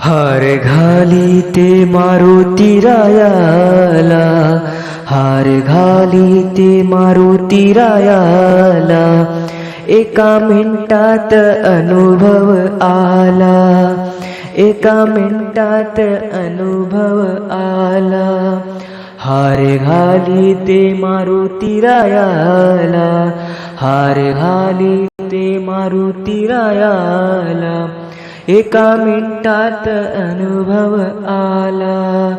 हार घाली ते मारुती रायाला. हार घाली ते मारुती रायाला. एका मिनिटात अनुभव आला. एका मिनिटात अनुभव आला. हार घाली ते मारुती रायाला. हार घाली ते मारुती रायाला. एका मिनिटात अनुभव आला.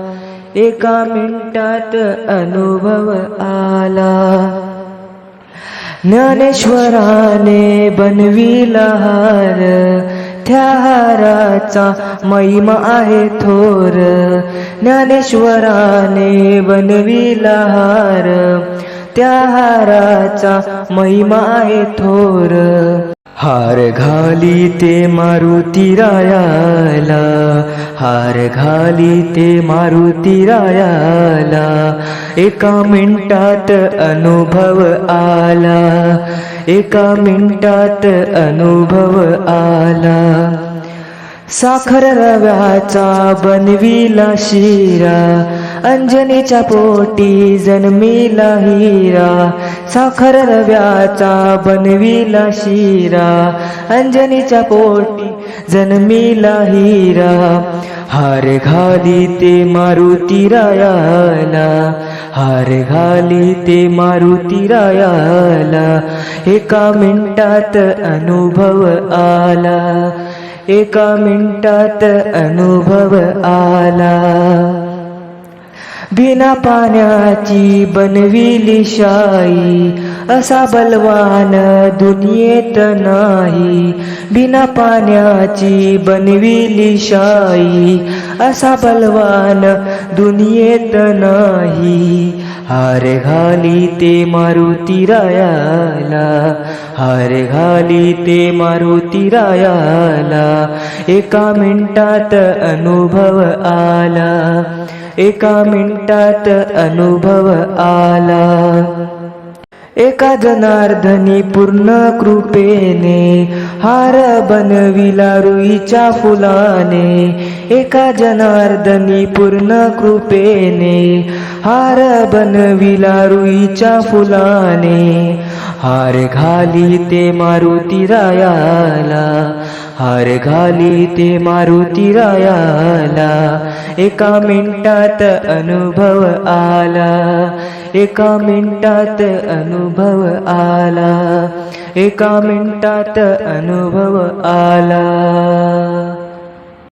एका मिनिटात अनुभव आला. ज्ञानेश्वराने बनविला हार. त्या हाराचा महिमा आहे थोर. ज्ञानेश्वराने बनविला हार. त्या हाराचा महिमा आहे थोर. हार घाली ते मारुती रायाला हार घाली ते मारुती रायाला एका मिनिटात अनुभव आला एका मिनिटात अनुभव आला. साखर रव्याचा बनविला शिरा अंजनीच्या पोटी जन्मिला हिरा. साखर रव्याचा बनविला शिरा अंजनीच्या पोटी जन्मिला हिरा. हार घाली ते मारुती रायाला हार घाली ते मारुती रायाला. एका मिनिटात अनुभव आला. एका मिनिटात अनुभव आला. बिना पाण्याची बनविली शाई असा बलवान दुनियेत नाही. बिना पाण्याची बनविली शाई असा बलवान दुनियेत नाही. हार घाली ते मारुती रायाला हार घाली ते मारुती रायाला एका मिनिटात अनुभव आला. एका मिनिटात अनुभव आला. एका जनार्दनी पूर्ण कृपेने हार बनविला रुईच्या फुलाने. एका जनार्दनी पूर्ण कृपेने हार बनविला रुईच्या फुलाने. हार घाली ते मारुती रायाला. हार घाली ते मारुती रायाला. एका मिनिटात अनुभव आला. एका मिनिटात अनुभव आला. एका मिनिटात अनुभव आला.